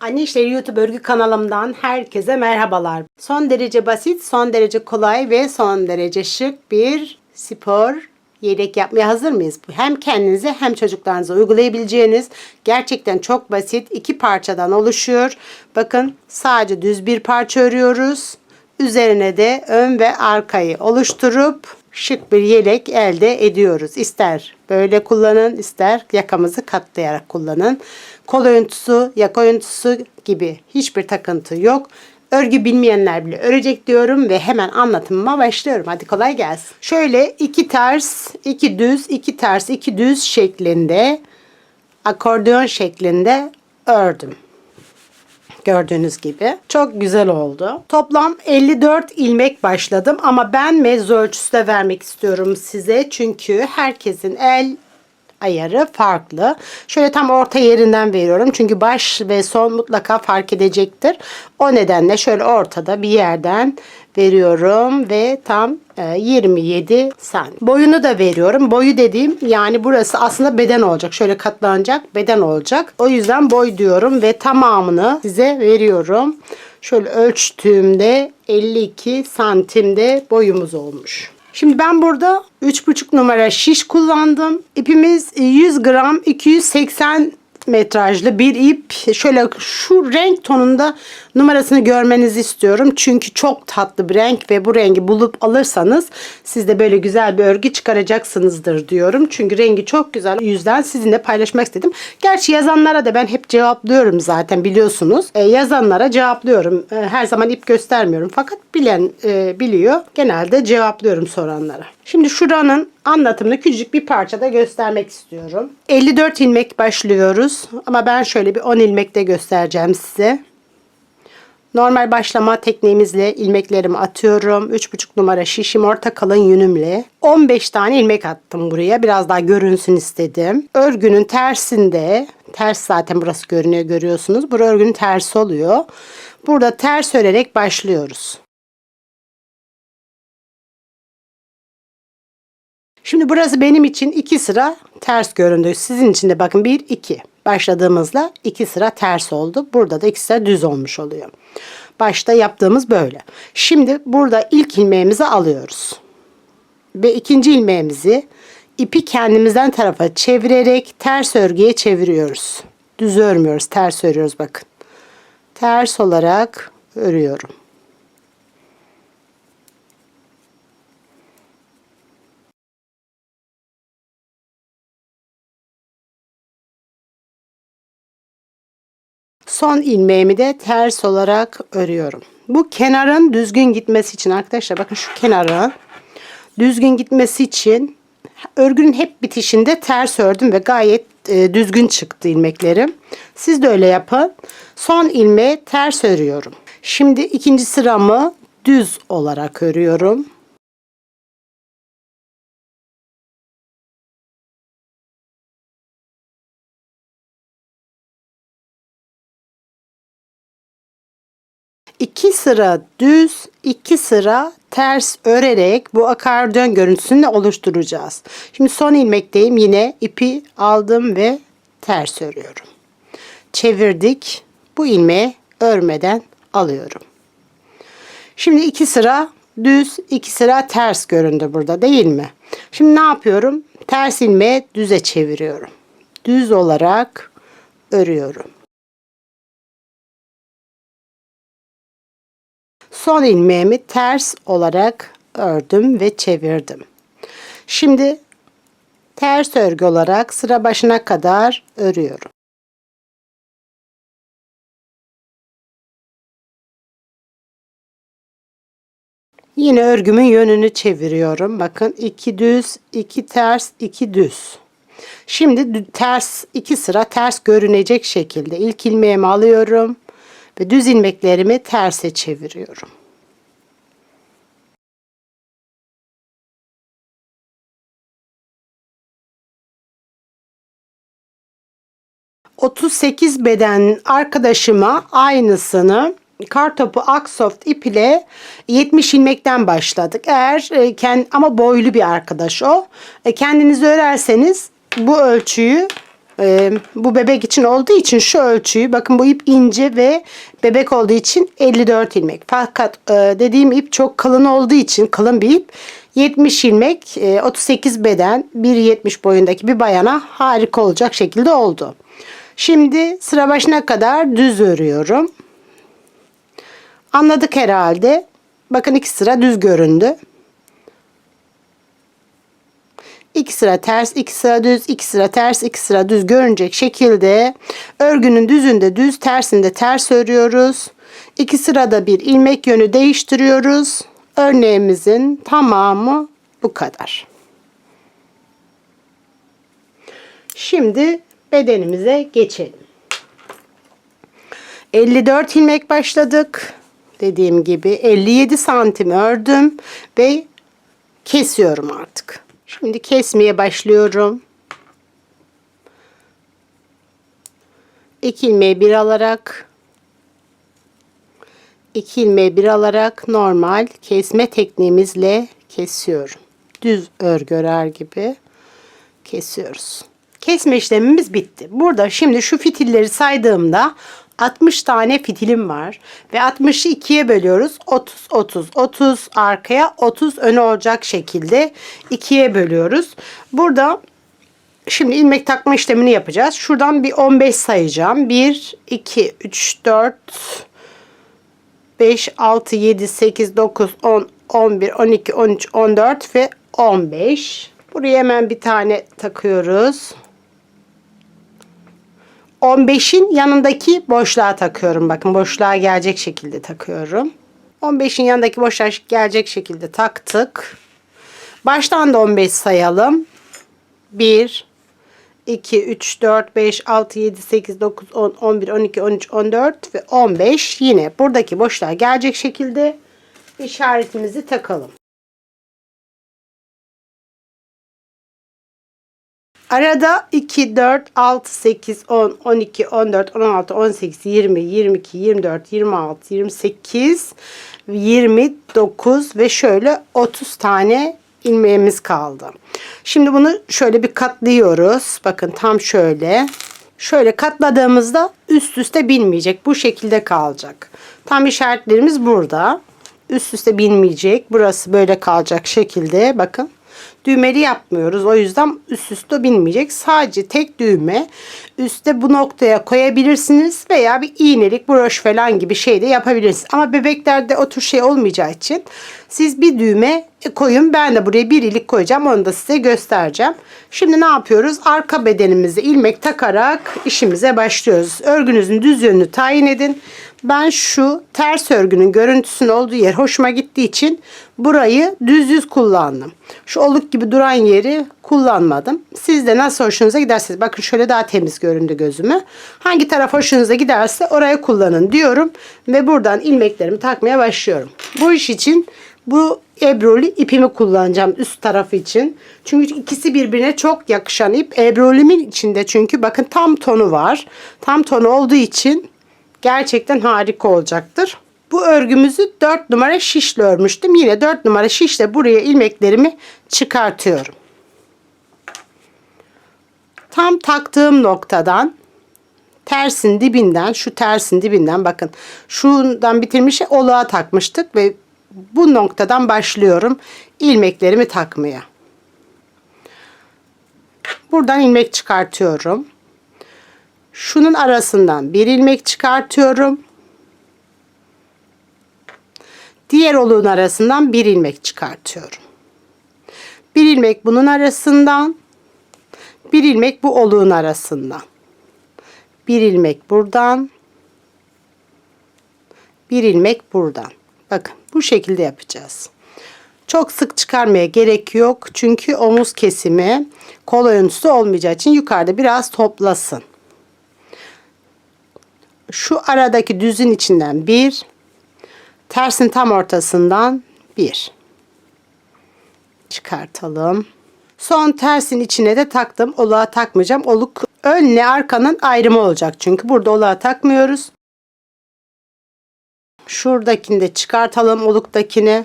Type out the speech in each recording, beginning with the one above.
Anne İşleri YouTube örgü kanalımdan herkese merhabalar. Son derece basit, son derece kolay ve son derece şık bir spor yelek yapmaya hazır mıyız? Hem kendinize hem çocuklarınıza uygulayabileceğiniz gerçekten çok basit iki parçadan oluşuyor. Bakın sadece düz bir parça örüyoruz. Üzerine de ön ve arkayı oluşturup şık bir yelek elde ediyoruz. İster böyle kullanın, ister yakamızı katlayarak kullanın. Kol oyuntusu, yaka oyuntusu gibi hiçbir takıntı yok. Örgü bilmeyenler bile örecek diyorum ve hemen anlatımıma başlıyorum. Hadi kolay gelsin. Şöyle iki ters, iki düz, iki ters, iki düz şeklinde akordeon şeklinde ördüm. Gördüğünüz gibi. Çok güzel oldu. Toplam 54 ilmek başladım ama ben mez ölçüsü de vermek istiyorum size. Çünkü herkesin el ayarı farklı. Şöyle tam orta yerinden veriyorum. Çünkü baş ve son mutlaka fark edecektir. O nedenle şöyle ortada bir yerden veriyorum ve tam e, 27 santim. Boyunu da veriyorum. Boyu dediğim yani burası aslında beden olacak. Şöyle katlanacak beden olacak. O yüzden boy diyorum ve tamamını size veriyorum. Şöyle ölçtüğümde 52 santimde boyumuz olmuş. Şimdi ben burada 3,5 numara şiş kullandım. İpimiz 100 gram 280 metrajlı bir ip. Şöyle şu renk tonunda numarasını görmenizi istiyorum. Çünkü çok tatlı bir renk ve bu rengi bulup alırsanız siz de böyle güzel bir örgü çıkaracaksınızdır diyorum. Çünkü rengi çok güzel. Yüzden sizinle paylaşmak istedim. Gerçi yazanlara da ben hep cevaplıyorum zaten biliyorsunuz. E, yazanlara cevaplıyorum. E, her zaman ip göstermiyorum. Fakat bilen e, biliyor. Genelde cevaplıyorum soranlara. Şimdi şuranın anlatımını küçücük bir parçada göstermek istiyorum. 54 ilmek başlıyoruz. Ama ben şöyle bir 10 ilmekte göstereceğim size. Normal başlama tekniğimizle ilmeklerimi atıyorum. 3,5 numara şişim orta kalın yünümle. 15 tane ilmek attım buraya. Biraz daha görünsün istedim. Örgünün tersinde, ters zaten burası görünüyor görüyorsunuz. Burası örgünün tersi oluyor. Burada ters örerek başlıyoruz. Şimdi burası benim için iki sıra ters göründü. Sizin için de bakın bir iki. Başladığımızda iki sıra ters oldu. Burada da iki sıra düz olmuş oluyor. Başta yaptığımız böyle. Şimdi burada ilk ilmeğimizi alıyoruz. Ve ikinci ilmeğimizi ipi kendimizden tarafa çevirerek ters örgüye çeviriyoruz. Düz örmüyoruz, ters örüyoruz bakın. Ters olarak örüyorum. Son ilmeğimi de ters olarak örüyorum. Bu kenarın düzgün gitmesi için arkadaşlar bakın şu kenarın düzgün gitmesi için örgünün hep bitişinde ters ördüm ve gayet e, düzgün çıktı ilmeklerim. Siz de öyle yapın. Son ilmeği ters örüyorum. Şimdi ikinci sıramı düz olarak örüyorum. İki sıra düz, iki sıra ters örerek bu akordeon görüntüsünü oluşturacağız. Şimdi son ilmekteyim. Yine ipi aldım ve ters örüyorum. Çevirdik. Bu ilmeği örmeden alıyorum. Şimdi iki sıra düz, iki sıra ters göründü burada değil mi? Şimdi ne yapıyorum? Ters ilmeği düze çeviriyorum. Düz olarak örüyorum. Son ilmeğimi ters olarak ördüm ve çevirdim. Şimdi ters örgü olarak sıra başına kadar örüyorum. Yine örgümün yönünü çeviriyorum. Bakın iki düz, iki ters, iki düz. Şimdi ters iki sıra ters görünecek şekilde ilk ilmeğimi alıyorum ve düz ilmeklerimi terse çeviriyorum. ...38 beden arkadaşıma aynısını kartopu Aksoft ip ile 70 ilmekten başladık. Eğer e, kend, ama boylu bir arkadaş o. E, kendiniz örerseniz bu ölçüyü Ee, bu bebek için olduğu için şu ölçüyü bakın bu ip ince ve bebek olduğu için 54 ilmek. Fakat e, dediğim ip çok kalın olduğu için kalın bir ip 70 ilmek e, 38 beden 1.70 boyundaki bir bayana harika olacak şekilde oldu. Şimdi sıra başına kadar düz örüyorum. Anladık herhalde. Bakın iki sıra düz göründü. İki sıra ters, iki sıra düz, iki sıra ters, iki sıra düz görünecek şekilde örgünün düzünde düz, tersinde ters örüyoruz. İki sırada bir ilmek yönü değiştiriyoruz. Örneğimizin tamamı bu kadar. Şimdi bedenimize geçelim. 54 ilmek başladık. Dediğim gibi 57 santim ördüm ve kesiyorum artık. Şimdi kesmeye başlıyorum. 2 ilmeği bir alarak 2 ilmeği bir alarak normal kesme tekniğimizle kesiyorum. Düz örgü örer gibi kesiyoruz. Kesme işlemimiz bitti. Burada şimdi şu fitilleri saydığımda 60 tane fitilim var ve 60'ı ikiye bölüyoruz. 30 30 30 arkaya 30 öne olacak şekilde ikiye bölüyoruz. Burada şimdi ilmek takma işlemini yapacağız. Şuradan bir 15 sayacağım. 1 2 3 4 5 6 7 8 9 10 11 12 13 14 ve 15. Buraya hemen bir tane takıyoruz. 15'in yanındaki boşluğa takıyorum. Bakın boşluğa gelecek şekilde takıyorum. 15'in yanındaki boşluğa gelecek şekilde taktık. Baştan da 15 sayalım. 1 2 3 4 5 6 7 8 9 10 11 12 13 14 ve 15 yine buradaki boşluğa gelecek şekilde işaretimizi takalım. Arada 2, 4, 6, 8, 10, 12, 14, 16, 18, 20, 22, 24, 26, 28, 29 ve şöyle 30 tane ilmeğimiz kaldı. Şimdi bunu şöyle bir katlıyoruz. Bakın tam şöyle. Şöyle katladığımızda üst üste binmeyecek. Bu şekilde kalacak. Tam işaretlerimiz burada. Üst üste binmeyecek. Burası böyle kalacak şekilde. Bakın düğmeli yapmıyoruz. O yüzden üst üste binmeyecek. Sadece tek düğme üstte bu noktaya koyabilirsiniz veya bir iğnelik broş falan gibi şey de yapabilirsiniz. Ama bebeklerde o tür şey olmayacağı için siz bir düğme koyun. Ben de buraya bir ilik koyacağım. Onu da size göstereceğim. Şimdi ne yapıyoruz? Arka bedenimize ilmek takarak işimize başlıyoruz. Örgünüzün düz yönünü tayin edin. Ben şu ters örgünün görüntüsünün olduğu yer hoşuma gittiği için burayı düz yüz kullandım. Şu oluk gibi duran yeri kullanmadım. Siz de nasıl hoşunuza giderseniz bakın şöyle daha temiz göründü gözümü. Hangi taraf hoşunuza giderse oraya kullanın diyorum ve buradan ilmeklerimi takmaya başlıyorum. Bu iş için bu ebroli ipimi kullanacağım üst tarafı için. Çünkü ikisi birbirine çok yakışan ip. Ebrolimin içinde çünkü bakın tam tonu var. Tam tonu olduğu için gerçekten harika olacaktır. Bu örgümüzü 4 numara şişle örmüştüm. Yine 4 numara şişle buraya ilmeklerimi çıkartıyorum. Tam taktığım noktadan tersin dibinden şu tersin dibinden bakın şundan bitirmiş oluğa takmıştık ve bu noktadan başlıyorum ilmeklerimi takmaya. Buradan ilmek çıkartıyorum. Şunun arasından bir ilmek çıkartıyorum. Diğer oluğun arasından bir ilmek çıkartıyorum. Bir ilmek bunun arasından, bir ilmek bu oluğun arasından. Bir ilmek buradan, bir ilmek buradan. Bakın bu şekilde yapacağız. Çok sık çıkarmaya gerek yok. Çünkü omuz kesimi kol örüntüsü olmayacağı için yukarıda biraz toplasın. Şu aradaki düzün içinden bir, tersin tam ortasından bir. Çıkartalım. Son tersin içine de taktım. Oluğa takmayacağım. Oluk önle arkanın ayrımı olacak. Çünkü burada oluğa takmıyoruz. Şuradakini de çıkartalım oluktakini.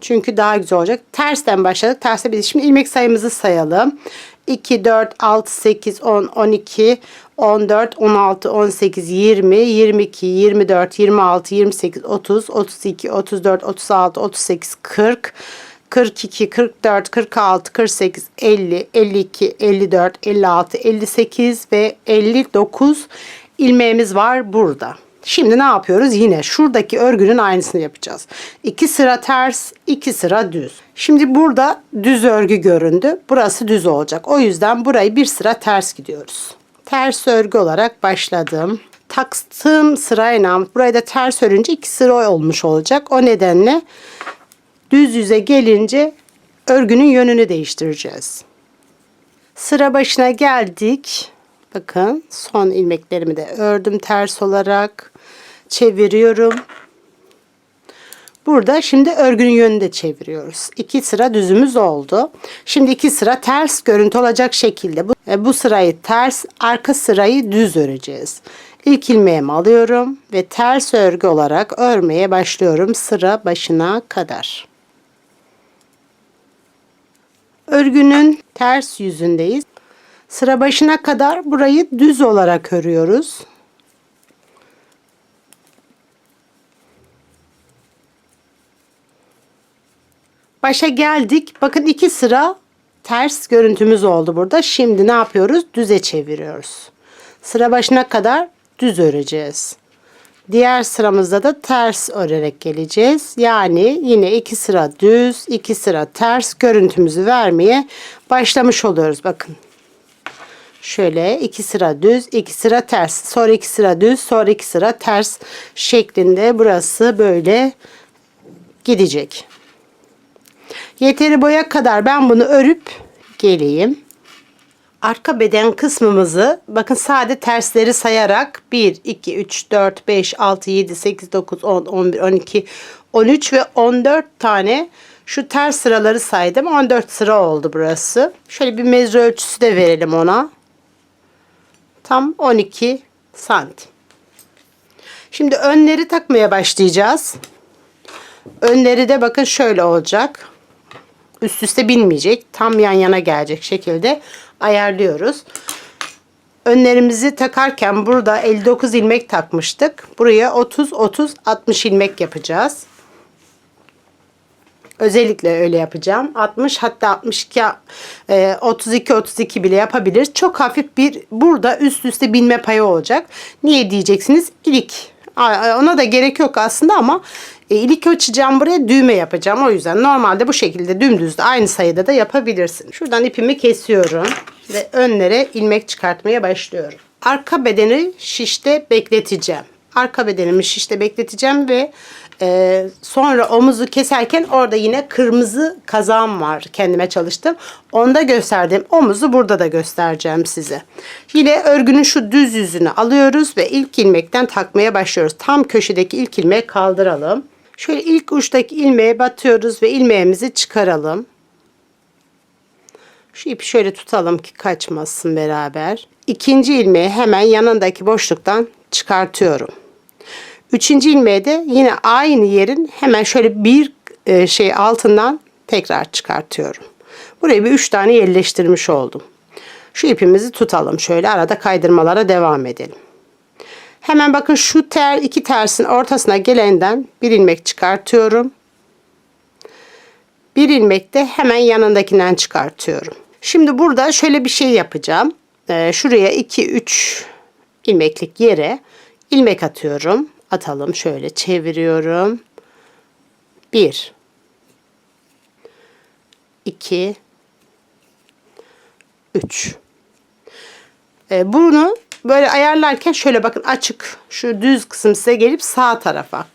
Çünkü daha güzel olacak. Tersten başladık. Terste bir şimdi ilmek sayımızı sayalım. 2, 4, 6, 8, 10, 12, 14, 16, 18, 20, 22, 24, 26, 28, 30, 32, 34, 36, 38, 40, 42, 44, 46, 48, 50, 52, 54, 56, 58 ve 59 ilmeğimiz var burada. Şimdi ne yapıyoruz? Yine şuradaki örgünün aynısını yapacağız. İki sıra ters, iki sıra düz. Şimdi burada düz örgü göründü. Burası düz olacak. O yüzden burayı bir sıra ters gidiyoruz. Ters örgü olarak başladım. Taktığım sırayla burayı da ters örünce iki sıra olmuş olacak. O nedenle düz yüze gelince örgünün yönünü değiştireceğiz. Sıra başına geldik. Bakın son ilmeklerimi de ördüm ters olarak. Çeviriyorum. Burada şimdi örgünün yönünü de çeviriyoruz. İki sıra düzümüz oldu. Şimdi iki sıra ters görüntü olacak şekilde bu, e, bu sırayı ters, arka sırayı düz öreceğiz. İlk ilmeğimi alıyorum ve ters örgü olarak örmeye başlıyorum sıra başına kadar. Örgünün ters yüzündeyiz. Sıra başına kadar burayı düz olarak örüyoruz. Başa geldik. Bakın iki sıra ters görüntümüz oldu burada. Şimdi ne yapıyoruz? Düze çeviriyoruz. Sıra başına kadar düz öreceğiz. Diğer sıramızda da ters örerek geleceğiz. Yani yine iki sıra düz, iki sıra ters görüntümüzü vermeye başlamış oluyoruz. Bakın. Şöyle iki sıra düz, iki sıra ters. Sonra iki sıra düz, sonra iki sıra ters şeklinde burası böyle gidecek. Yeteri boya kadar ben bunu örüp geleyim. Arka beden kısmımızı bakın sade tersleri sayarak 1, 2, 3, 4, 5, 6, 7, 8, 9, 10, 11, 12, 13 ve 14 tane şu ters sıraları saydım. 14 sıra oldu burası. Şöyle bir mezre ölçüsü de verelim ona. Tam 12 santim. Şimdi önleri takmaya başlayacağız. Önleri de bakın şöyle olacak. Üst üste binmeyecek. Tam yan yana gelecek şekilde ayarlıyoruz. Önlerimizi takarken burada 59 ilmek takmıştık. Buraya 30 30 60 ilmek yapacağız. Özellikle öyle yapacağım. 60 hatta 62 32 32 bile yapabilir. Çok hafif bir burada üst üste binme payı olacak. Niye diyeceksiniz? İlik. Ona da gerek yok aslında ama e, ilik açacağım buraya düğme yapacağım. O yüzden normalde bu şekilde dümdüz de aynı sayıda da yapabilirsin. Şuradan ipimi kesiyorum ve önlere ilmek çıkartmaya başlıyorum. Arka bedeni şişte bekleteceğim. Arka bedenimi şişte bekleteceğim ve ee, sonra omuzu keserken orada yine kırmızı kazağım var. Kendime çalıştım. Onda gösterdim. Omuzu burada da göstereceğim size. Yine örgünün şu düz yüzünü alıyoruz ve ilk ilmekten takmaya başlıyoruz. Tam köşedeki ilk ilmeği kaldıralım. Şöyle ilk uçtaki ilmeğe batıyoruz ve ilmeğimizi çıkaralım. Şu ipi şöyle tutalım ki kaçmasın beraber. İkinci ilmeği hemen yanındaki boşluktan çıkartıyorum. Üçüncü ilmeği de yine aynı yerin hemen şöyle bir e, şey altından tekrar çıkartıyorum. Buraya bir üç tane yerleştirmiş oldum. Şu ipimizi tutalım şöyle arada kaydırmalara devam edelim. Hemen bakın şu ter iki tersin ortasına gelenden bir ilmek çıkartıyorum. Bir ilmek de hemen yanındakinden çıkartıyorum. Şimdi burada şöyle bir şey yapacağım. Ee, şuraya 2 3 ilmeklik yere ilmek atıyorum atalım. Şöyle çeviriyorum. 1 2 3 e, Bunu böyle ayarlarken şöyle bakın açık şu düz kısım size gelip sağ tarafa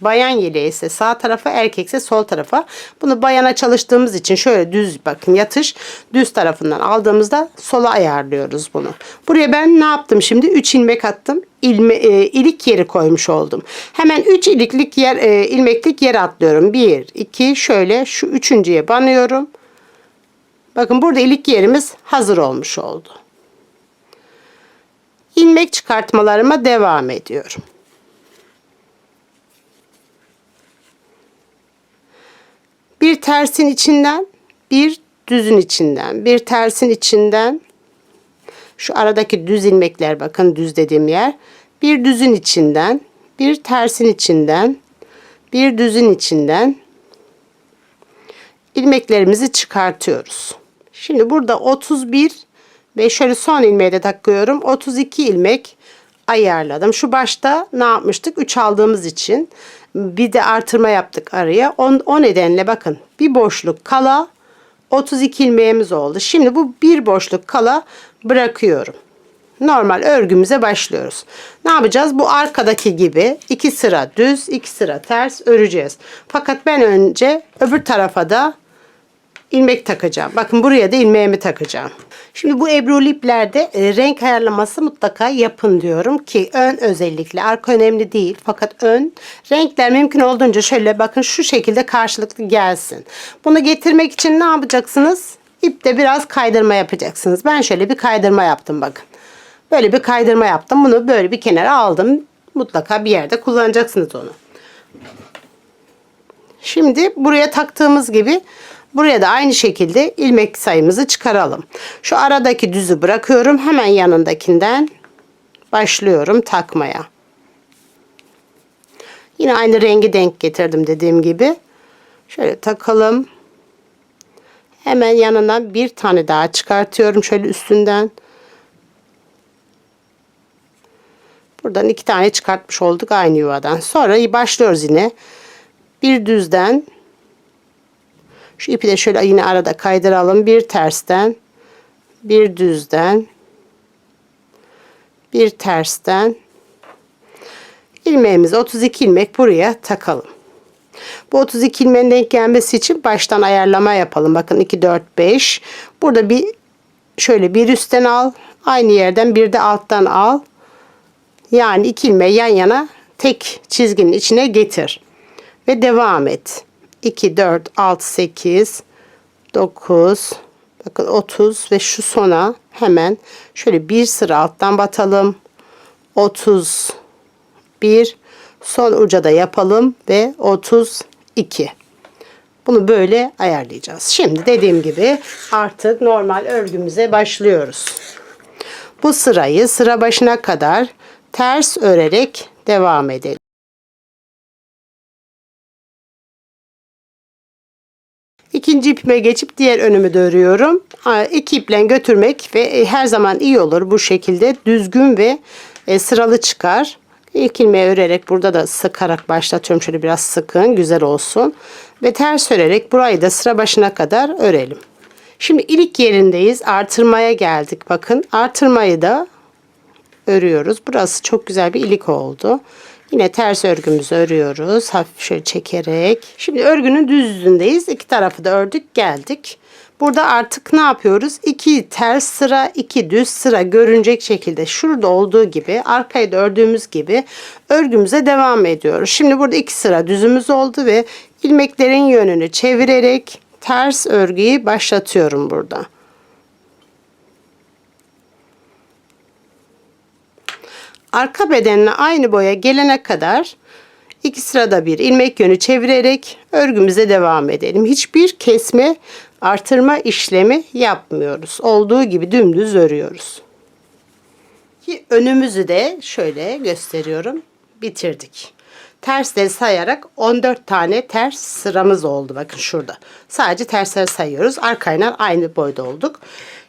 Bayan yeleği ise sağ tarafa, erkekse sol tarafa. Bunu bayana çalıştığımız için şöyle düz bakın yatış düz tarafından aldığımızda sola ayarlıyoruz bunu. Buraya ben ne yaptım şimdi? 3 ilmek attım. İlme, e, ilik yeri koymuş oldum. Hemen 3 iliklik yer e, ilmeklik yer atlıyorum. 1 2 şöyle şu üçüncüye banıyorum. Bakın burada ilik yerimiz hazır olmuş oldu. İlmek çıkartmalarıma devam ediyorum. bir tersin içinden bir düzün içinden, bir tersin içinden şu aradaki düz ilmekler bakın düz dediğim yer. Bir düzün içinden, bir tersin içinden, bir düzün içinden ilmeklerimizi çıkartıyoruz. Şimdi burada 31 ve şöyle son ilmeği de takıyorum. 32 ilmek ayarladım. Şu başta ne yapmıştık? 3 aldığımız için bir de artırma yaptık araya. O, o nedenle bakın bir boşluk kala 32 ilmeğimiz oldu. Şimdi bu bir boşluk kala bırakıyorum. Normal örgümüze başlıyoruz. Ne yapacağız? Bu arkadaki gibi iki sıra düz, iki sıra ters öreceğiz. Fakat ben önce öbür tarafa da ilmek takacağım. Bakın buraya da ilmeğimi takacağım. Şimdi bu ebruli iplerde e, renk ayarlaması mutlaka yapın diyorum ki ön özellikle arka önemli değil fakat ön renkler mümkün olduğunca şöyle bakın şu şekilde karşılıklı gelsin. Bunu getirmek için ne yapacaksınız? İpte biraz kaydırma yapacaksınız. Ben şöyle bir kaydırma yaptım bakın. Böyle bir kaydırma yaptım. Bunu böyle bir kenara aldım. Mutlaka bir yerde kullanacaksınız onu. Şimdi buraya taktığımız gibi buraya da aynı şekilde ilmek sayımızı çıkaralım. Şu aradaki düzü bırakıyorum. Hemen yanındakinden başlıyorum takmaya. Yine aynı rengi denk getirdim dediğim gibi. Şöyle takalım. Hemen yanından bir tane daha çıkartıyorum şöyle üstünden. Buradan iki tane çıkartmış olduk aynı yuvadan. Sonra başlıyoruz yine. Bir düzden şu ipi de şöyle yine arada kaydıralım. Bir tersten bir düzden bir tersten ilmeğimizi 32 ilmek buraya takalım. Bu 32 ilmeğin denk gelmesi için baştan ayarlama yapalım. Bakın 2 4 5. Burada bir şöyle bir üstten al. Aynı yerden bir de alttan al. Yani iki ilmeği yan yana tek çizginin içine getir. Ve devam et. 2, 4, 6, 8, 9, bakın 30 ve şu sona hemen şöyle bir sıra alttan batalım. 31, son uca da yapalım ve 32. Bunu böyle ayarlayacağız. Şimdi dediğim gibi artık normal örgümüze başlıyoruz. Bu sırayı sıra başına kadar ters örerek devam edelim. İkinci ipime geçip diğer önümü de örüyorum. İki iple götürmek ve e, her zaman iyi olur bu şekilde düzgün ve e, sıralı çıkar. İlk ilmeği örerek burada da sıkarak başlatıyorum. Şöyle biraz sıkın güzel olsun. Ve ters örerek burayı da sıra başına kadar örelim. Şimdi ilk yerindeyiz. Artırmaya geldik. Bakın artırmayı da örüyoruz. Burası çok güzel bir ilik oldu. Yine ters örgümüzü örüyoruz. Hafif şöyle çekerek. Şimdi örgünün düz yüzündeyiz. İki tarafı da ördük geldik. Burada artık ne yapıyoruz? İki ters sıra, iki düz sıra görünecek şekilde şurada olduğu gibi arkayı da ördüğümüz gibi örgümüze devam ediyoruz. Şimdi burada iki sıra düzümüz oldu ve ilmeklerin yönünü çevirerek ters örgüyü başlatıyorum burada. Arka bedenine aynı boya gelene kadar iki sırada bir ilmek yönü çevirerek örgümüze devam edelim. Hiçbir kesme artırma işlemi yapmıyoruz. Olduğu gibi dümdüz örüyoruz. Ki önümüzü de şöyle gösteriyorum. Bitirdik. Tersleri sayarak 14 tane ters sıramız oldu. Bakın şurada. Sadece tersleri sayıyoruz. Arkayla aynı boyda olduk.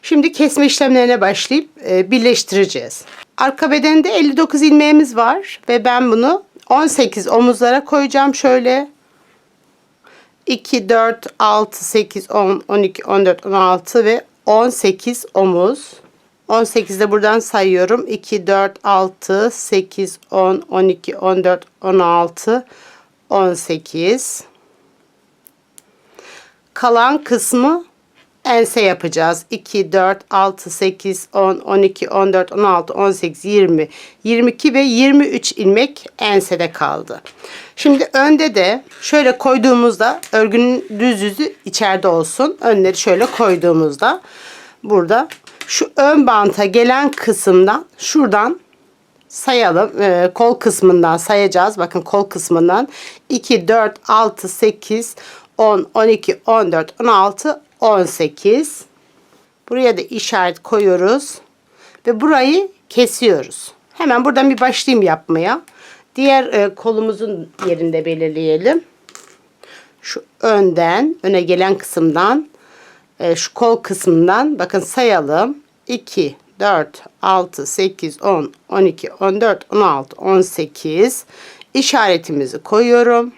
Şimdi kesme işlemlerine başlayıp e, birleştireceğiz. Arka bedende 59 ilmeğimiz var ve ben bunu 18 omuzlara koyacağım şöyle. 2, 4, 6, 8, 10, 12, 14, 16 ve 18 omuz. 18 de buradan sayıyorum. 2, 4, 6, 8, 10, 12, 14, 16, 18. Kalan kısmı ense yapacağız. 2, 4, 6, 8, 10, 12, 14, 16, 18, 20, 22 ve 23 ilmek ensede kaldı. Şimdi önde de şöyle koyduğumuzda örgünün düz yüzü içeride olsun. Önleri şöyle koyduğumuzda burada şu ön banta gelen kısımdan şuradan sayalım. Ee, kol kısmından sayacağız. Bakın kol kısmından 2, 4, 6, 8, 10, 12, 14, 16, 18. Buraya da işaret koyuyoruz. Ve burayı kesiyoruz. Hemen buradan bir başlayayım yapmaya. Diğer e, kolumuzun yerinde belirleyelim. Şu önden, öne gelen kısımdan, e, şu kol kısmından bakın sayalım. 2, 4, 6, 8, 10, 12, 14, 16, 18. İşaretimizi koyuyorum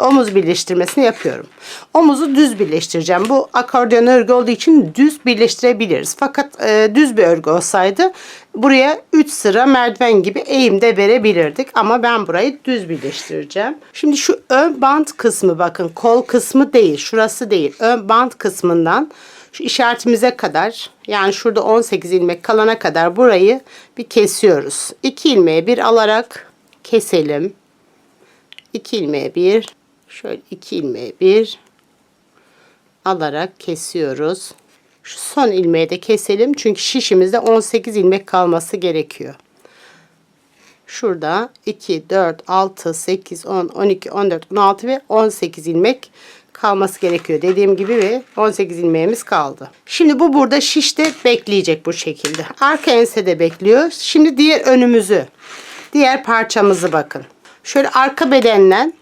omuz birleştirmesini yapıyorum. Omuzu düz birleştireceğim. Bu akordeon örgü olduğu için düz birleştirebiliriz. Fakat e, düz bir örgü olsaydı buraya 3 sıra merdiven gibi eğimde verebilirdik. Ama ben burayı düz birleştireceğim. Şimdi şu ön bant kısmı bakın kol kısmı değil şurası değil. Ön bant kısmından şu işaretimize kadar yani şurada 18 ilmek kalana kadar burayı bir kesiyoruz. 2 ilmeğe bir alarak keselim. 2 ilmeğe bir Şöyle iki ilmeği bir alarak kesiyoruz. Şu son ilmeği de keselim. Çünkü şişimizde 18 ilmek kalması gerekiyor. Şurada 2, 4, 6, 8, 10, 12, 14, 16 ve 18 ilmek kalması gerekiyor. Dediğim gibi ve 18 ilmeğimiz kaldı. Şimdi bu burada şişte bekleyecek bu şekilde. Arka ense de bekliyor. Şimdi diğer önümüzü, diğer parçamızı bakın. Şöyle arka bedenden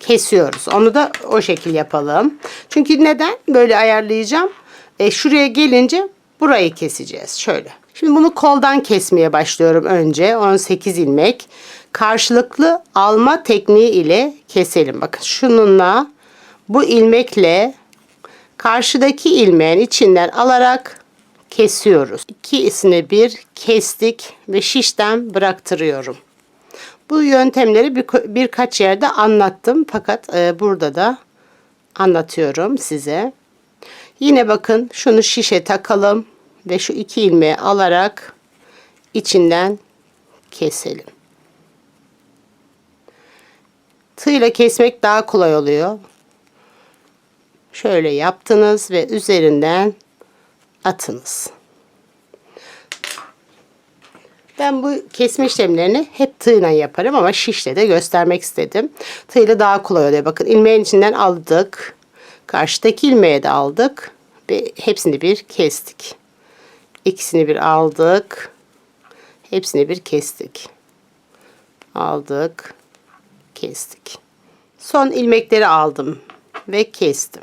kesiyoruz. Onu da o şekil yapalım. Çünkü neden? Böyle ayarlayacağım. E, şuraya gelince burayı keseceğiz. Şöyle. Şimdi bunu koldan kesmeye başlıyorum önce. 18 ilmek. Karşılıklı alma tekniği ile keselim. Bakın şununla bu ilmekle karşıdaki ilmeğin içinden alarak kesiyoruz. İkisini bir kestik ve şişten bıraktırıyorum. Bu yöntemleri bir, birkaç yerde anlattım fakat e, burada da anlatıyorum size. Yine bakın şunu şişe takalım ve şu iki ilmeği alarak içinden keselim. Tığla kesmek daha kolay oluyor. Şöyle yaptınız ve üzerinden atınız. Ben bu kesme işlemlerini hep tığla yaparım ama şişle de göstermek istedim. Tığla daha kolay oluyor. Bakın ilmeğin içinden aldık. Karşıdaki ilmeğe de aldık. Ve hepsini bir kestik. İkisini bir aldık. Hepsini bir kestik. Aldık. Kestik. Son ilmekleri aldım ve kestim.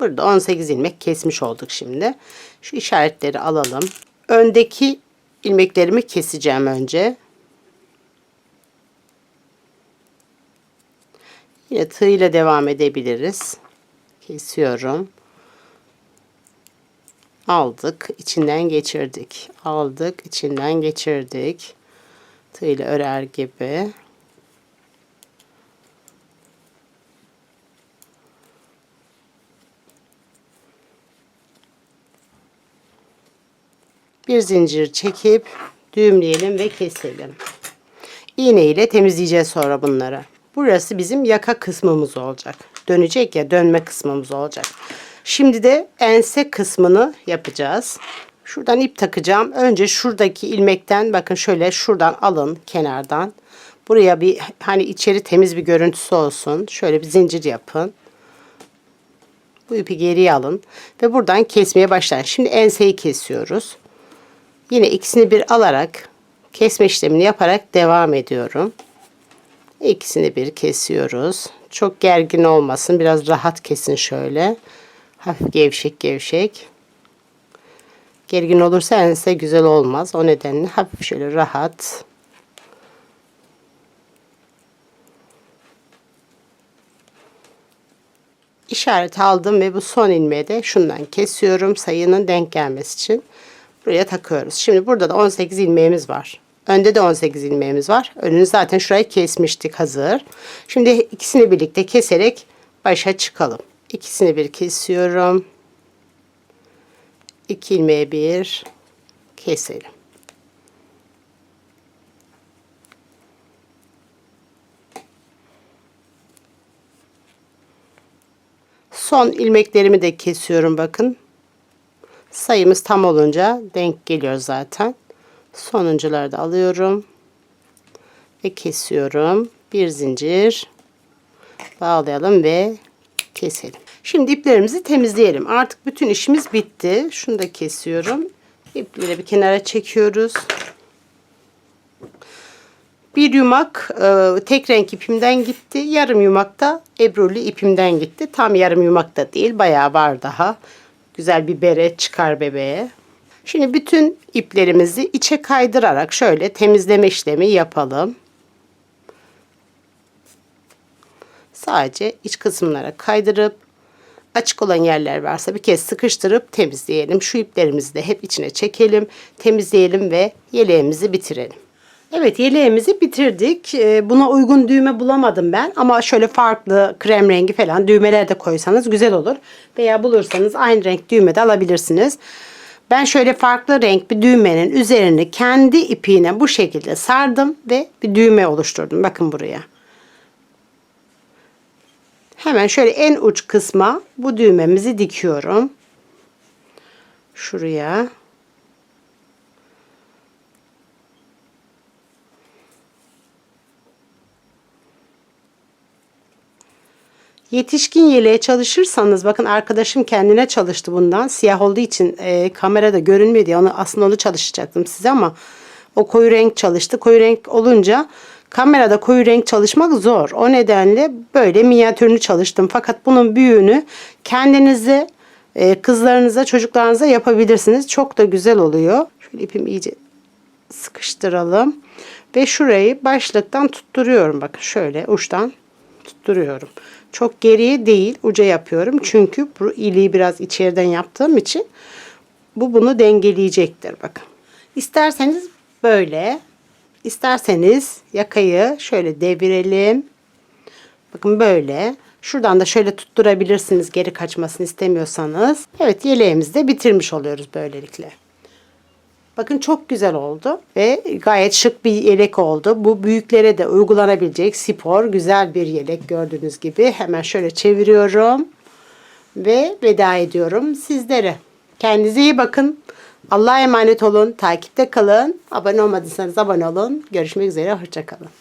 Burada 18 ilmek kesmiş olduk şimdi. Şu işaretleri alalım. Öndeki ilmeklerimi keseceğim önce. Yine tığ ile devam edebiliriz. Kesiyorum. Aldık, içinden geçirdik. Aldık, içinden geçirdik. Tığ ile örer gibi. Bir zincir çekip düğümleyelim ve keselim. İğne ile temizleyeceğiz sonra bunları. Burası bizim yaka kısmımız olacak. Dönecek ya dönme kısmımız olacak. Şimdi de ense kısmını yapacağız. Şuradan ip takacağım. Önce şuradaki ilmekten bakın şöyle şuradan alın kenardan. Buraya bir hani içeri temiz bir görüntüsü olsun. Şöyle bir zincir yapın. Bu ipi geriye alın ve buradan kesmeye başlayın. Şimdi enseyi kesiyoruz. Yine ikisini bir alarak kesme işlemini yaparak devam ediyorum. İkisini bir kesiyoruz. Çok gergin olmasın. Biraz rahat kesin şöyle. Hafif gevşek gevşek. Gergin olursa ense güzel olmaz. O nedenle hafif şöyle rahat. İşaret aldım ve bu son ilmeği de şundan kesiyorum sayının denk gelmesi için buraya takıyoruz. Şimdi burada da 18 ilmeğimiz var. Önde de 18 ilmeğimiz var. Önünü zaten şurayı kesmiştik hazır. Şimdi ikisini birlikte keserek başa çıkalım. İkisini bir kesiyorum. 2 ilmeğe bir keselim. Son ilmeklerimi de kesiyorum bakın. Sayımız tam olunca denk geliyor zaten. Sonuncuları da alıyorum. Ve kesiyorum. Bir zincir bağlayalım ve keselim. Şimdi iplerimizi temizleyelim. Artık bütün işimiz bitti. Şunu da kesiyorum. İpleri bir kenara çekiyoruz. Bir yumak e, tek renk ipimden gitti. Yarım yumak da ebruli ipimden gitti. Tam yarım yumak da değil. Bayağı var daha. Güzel bir bere çıkar bebeğe. Şimdi bütün iplerimizi içe kaydırarak şöyle temizleme işlemi yapalım. Sadece iç kısımlara kaydırıp açık olan yerler varsa bir kez sıkıştırıp temizleyelim. Şu iplerimizi de hep içine çekelim, temizleyelim ve yeleğimizi bitirelim. Evet yeleğimizi bitirdik. Ee, Buna uygun düğme bulamadım ben ama şöyle farklı krem rengi falan düğmeler de koysanız güzel olur. Veya bulursanız aynı renk düğme de alabilirsiniz. Ben şöyle farklı renk bir düğmenin üzerini kendi ipiyle bu şekilde sardım ve bir düğme oluşturdum. Bakın buraya. Hemen şöyle en uç kısma bu düğmemizi dikiyorum. Şuraya. Yetişkin yeleğe çalışırsanız bakın arkadaşım kendine çalıştı bundan. Siyah olduğu için e, kamerada görünmüyor onu aslında onu çalışacaktım size ama o koyu renk çalıştı. Koyu renk olunca kamerada koyu renk çalışmak zor. O nedenle böyle minyatürünü çalıştım. Fakat bunun büyüğünü kendinize e, kızlarınıza, çocuklarınıza yapabilirsiniz. Çok da güzel oluyor. Şöyle ipimi iyice sıkıştıralım. Ve şurayı başlıktan tutturuyorum. Bakın şöyle uçtan tutturuyorum. Çok geriye değil uca yapıyorum. Çünkü bu iliği biraz içeriden yaptığım için bu bunu dengeleyecektir. Bakın. İsterseniz böyle. isterseniz yakayı şöyle devirelim. Bakın böyle. Şuradan da şöyle tutturabilirsiniz geri kaçmasını istemiyorsanız. Evet yeleğimizi de bitirmiş oluyoruz böylelikle. Bakın çok güzel oldu ve gayet şık bir yelek oldu. Bu büyüklere de uygulanabilecek spor güzel bir yelek gördüğünüz gibi. Hemen şöyle çeviriyorum ve veda ediyorum sizlere. Kendinize iyi bakın. Allah'a emanet olun. Takipte kalın. Abone olmadıysanız abone olun. Görüşmek üzere. Hoşçakalın.